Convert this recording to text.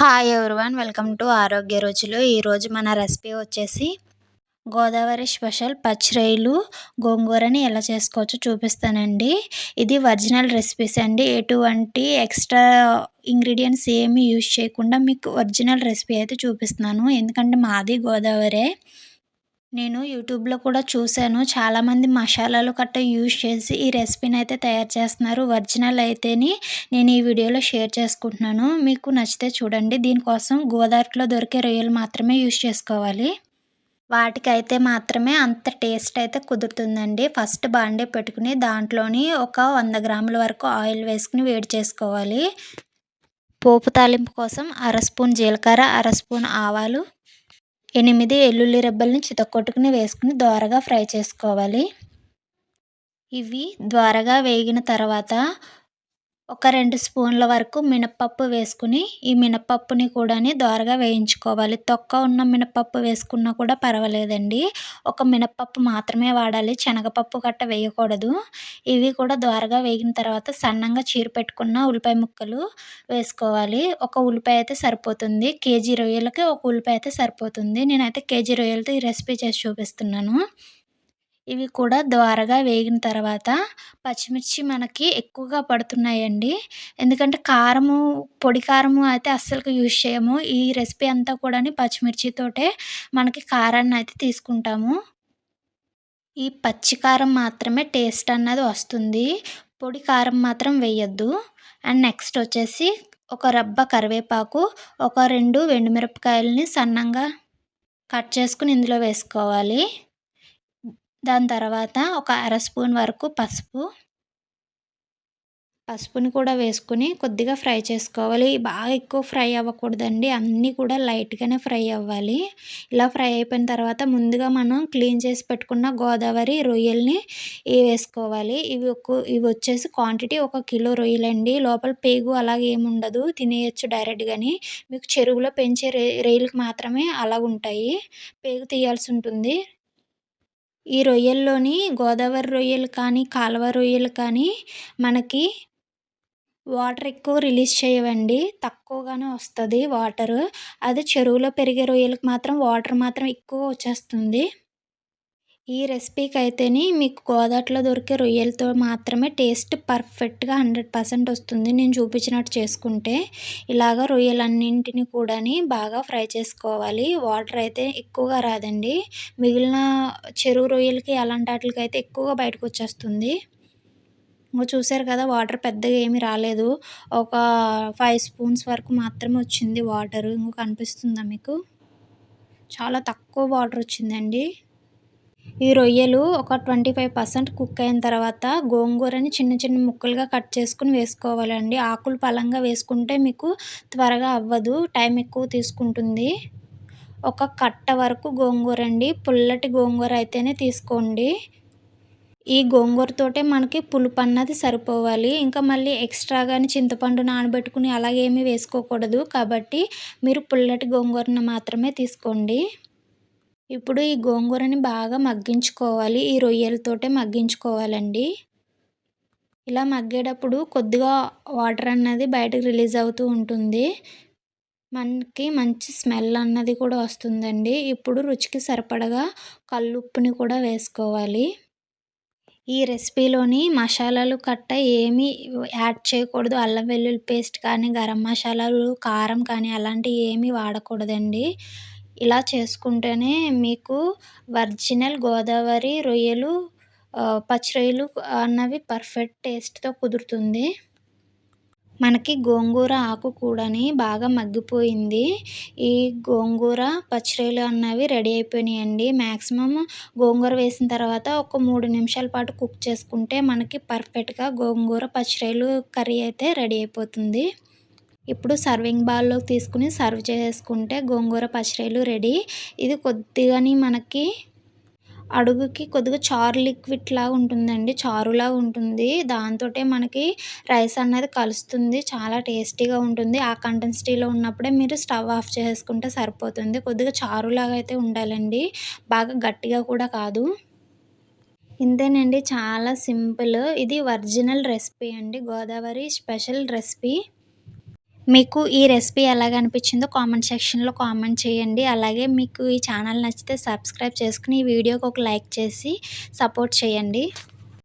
Hi everyone welcome to ఆరోగ్య రుచులు ఈరోజు మన రెసిపీ వచ్చేసి గోదావరి స్పెషల్ పచ్చిరొయ్యలు గోంగూరని ఎలా చేసుకోవచ్చో చూపిస్తానండి. ఇది ఒరిజినల్ రెసిపీస్ అండి. ఎటువంటి ఎక్స్ట్రా ఇంగ్రీడియంట్స్ ఏమీ యూజ్ చేయకుండా మీకు ఒరిజినల్ రెసిపీ అయితే చూపిస్తున్నాను. ఎందుకంటే మాది గోదావరి. నేను యూట్యూబ్లో కూడా చూశాను. చాలామంది మసాలాలు కట్ట యూజ్ చేసి ఈ రెసిపీని అయితే తయారు చేస్తున్నారు. ఒరిజినల్ అయితేని నేను ఈ వీడియోలో షేర్ చేసుకుంటున్నాను. మీకు నచ్చితే చూడండి. దీనికోసం గోదావరిలో దొరికే రొయ్యలు మాత్రమే యూజ్ చేసుకోవాలి. వాటికైతే మాత్రమే అంత టేస్ట్ అయితే కుదురుతుందండి. ఫస్ట్ బాండే పెట్టుకుని దాంట్లోని ఒక వంద గ్రాముల వరకు ఆయిల్ వేసుకుని వేడి చేసుకోవాలి. పోపు తాలింపు కోసం అర స్పూన్ జీలకర్ర అర స్పూన్ ఆవాలు ఎనిమిది వెల్లుల్లి రెబ్బల్ని చితక్కొట్టుకుని వేసుకుని దోరగా ఫ్రై చేసుకోవాలి. ఇవి ద్వారగా వేగిన తర్వాత ఒక రెండు స్పూన్ల వరకు మినప్పప్పు వేసుకుని ఈ మినప్పప్పుని కూడాని దోరగా వేయించుకోవాలి. తొక్క ఉన్న మినప్పప్పు వేసుకున్నా కూడా పర్వాలేదండి. ఒక మినప్పప్పు మాత్రమే వాడాలి. శనగపప్పు గట్ట వేయకూడదు. ఇవి కూడా దోరగా వేగిన తర్వాత సన్నంగా చీర పెట్టుకున్న ఉల్లిపాయ ముక్కలు వేసుకోవాలి. ఒక ఉల్లిపాయ అయితే సరిపోతుంది. కేజీ రొయ్యలకి ఒక ఉల్లిపాయ అయితే సరిపోతుంది. నేనైతే కేజీ రొయ్యలతో ఈ రెసిపీ చేసి చూపిస్తున్నాను. ఇవి కూడా ద్వారగా వేగిన తర్వాత పచ్చిమిర్చి మనకి ఎక్కువగా పడుతున్నాయండి. ఎందుకంటే కారము పొడి కారము అయితే అస్సలు యూజ్ చేయము. ఈ రెసిపీ అంతా కూడా పచ్చిమిర్చితోటే మనకి కారాన్ని అయితే తీసుకుంటాము. ఈ పచ్చికారం మాత్రమే టేస్ట్ అన్నది వస్తుంది. పొడి కారం మాత్రం వేయద్దు. అండ్ నెక్స్ట్ వచ్చేసి ఒక రబ్బ కరివేపాకు ఒక రెండు మిరపకాయలని సన్నంగా కట్ చేసుకుని ఇందులో వేసుకోవాలి. దాని తర్వాత ఒక అర స్పూన్ వరకు పసుపు. పసుపుని కూడా వేసుకుని కొద్దిగా ఫ్రై చేసుకోవాలి. బాగా ఎక్కువ ఫ్రై అవ్వకూడదండి. అన్నీ కూడా లైట్గానే ఫ్రై అవ్వాలి. ఇలా ఫ్రై అయిపోయిన తర్వాత ముందుగా మనం క్లీన్ చేసి పెట్టుకున్న గోదావరి రొయ్యల్ని వేసుకోవాలి? ఇవి ఒక ఇవి వచ్చేసి క్వాంటిటీ ఒక కిలో రొయ్యలండి. లోపల పేగు అలాగే ఏమి ఉండదు. తినేయచ్చు డైరెక్ట్గాని. మీకు చెరువులో పెంచే రొయ్యలకు మాత్రమే అలా ఉంటాయి. పేగు తీయాల్సి ఉంటుంది. ఈ రొయ్యల్లోని గోదావరి రొయ్యలు కానీ కాలువ రొయ్యలు కానీ మనకి వాటర్ ఎక్కువ రిలీజ్ చేయవండి. తక్కువగానే వస్తుంది వాటరు. అదే చెరువులో పెరిగే రొయ్యలకు మాత్రం వాటర్ మాత్రం ఎక్కువ వచ్చేస్తుంది. ఈ రెసిపీకి అయితేని మీకు గోదాట్లో దొరికే రొయ్యలతో మాత్రమే టేస్ట్ పర్ఫెక్ట్గా హండ్రెడ్ పర్సెంట్ వస్తుంది. నేను చూపించినట్టు చేసుకుంటే ఇలాగ రొయ్యలన్నింటిని కూడా బాగా ఫ్రై చేసుకోవాలి. వాటర్ అయితే ఎక్కువగా రాదండి. మిగిలిన చెరువు రొయ్యలకి అలాంటి వాటికి అయితే ఎక్కువగా బయటకు వచ్చేస్తుంది. ఇంకో చూసారు కదా వాటర్ పెద్దగా ఏమీ రాలేదు. ఒక ఫైవ్ స్పూన్స్ వరకు మాత్రమే వచ్చింది వాటర్. ఇంకో కనిపిస్తుందా మీకు? చాలా తక్కువ వాటర్ వచ్చిందండి. ఈ రొయ్యలు ఒక ట్వంటీ ఫైవ్ పర్సెంట్ కుక్ అయిన తర్వాత గోంగూరని చిన్న చిన్న ముక్కలుగా కట్ చేసుకుని వేసుకోవాలండి. ఆకులు పలంగా వేసుకుంటే మీకు త్వరగా అవ్వదు టైం ఎక్కువ తీసుకుంటుంది. ఒక కట్ట వరకు గోంగూర అండి. పుల్లటి గోంగూర అయితేనే తీసుకోండి. ఈ గోంగూరతోటే మనకి పులుపు అన్నది సరిపోవాలి. ఇంకా మళ్ళీ ఎక్స్ట్రాగాని చింతపండు నానబెట్టుకుని అలాగేమీ వేసుకోకూడదు. కాబట్టి మీరు పుల్లటి గోంగూరను మాత్రమే తీసుకోండి. ఇప్పుడు ఈ గోంగూరని బాగా మగ్గించుకోవాలి. ఈ రొయ్యలతోటే మగ్గించుకోవాలండి. ఇలా మగ్గేటప్పుడు కొద్దిగా వాటర్ అన్నది బయటకు రిలీజ్ అవుతూ ఉంటుంది. మనకి మంచి స్మెల్ అన్నది కూడా వస్తుందండి. ఇప్పుడు రుచికి సరిపడగా కల్లుప్పుని కూడా వేసుకోవాలి. ఈ రెసిపీలోని మసాలాలు కట్ట ఏమీ యాడ్ చేయకూడదు. అల్లం వెల్లుల్లి పేస్ట్ కానీ గరం మసాలాలు కారం కానీ అలాంటివి ఏమీ వాడకూడదండి. ఇలా చేసుకుంటేనే మీకు ఒరిజినల్ గోదావరి రొయ్యలు పచ్చి రొయ్యలు అన్నవి పర్ఫెక్ట్ టేస్ట్తో కుదురుతుంది. మనకి గోంగూర ఆకు కూడాని బాగా మగ్గిపోయింది. ఈ గోంగూర పచ్చిరొయ్యలు అన్నవి రెడీ అయిపోయినాయండి. మ్యాక్సిమం గోంగూర వేసిన తర్వాత ఒక మూడు నిమిషాల పాటు కుక్ చేసుకుంటే మనకి పర్ఫెక్ట్గా గోంగూర పచ్చిరొయ్యలు కర్రీ అయితే రెడీ అయిపోతుంది. ఇప్పుడు సర్వింగ్ బౌల్లోకి తీసుకుని సర్వ్ చేసుకుంటే గోంగూర పచ్చడిలు రెడీ. ఇది కొద్దిగాని మనకి అడుగుకి కొద్దిగా చారు లిక్విడ్ లాగా ఉంటుందండి చారులాగా ఉంటుంది. దాంతో మనకి రైస్ అన్నది కలుస్తుంది చాలా టేస్టీగా ఉంటుంది. ఆ కంటెన్సిటీలో ఉన్నప్పుడే మీరు స్టవ్ ఆఫ్ చేసుకుంటే సరిపోతుంది. కొద్దిగా చారులాగా అయితే ఉండాలండి. బాగా గట్టిగా కూడా కాదు. ఇంతేనండి చాలా సింపుల్. ఇది ఒరిజినల్ రెసిపీ అండి గోదావరి స్పెషల్ రెసిపీ. మీకు ఈ రెసిపీ ఎలాగ అనిపించిందో కామెంట్ సెక్షన్‌లో కామెంట్ చేయండి. అలాగే మీకు ఈ ఛానల్ నచ్చితే సబ్స్క్రైబ్ చేసుకుని ఈ వీడియోకి ఒక లైక్ చేసి సపోర్ట్ చేయండి.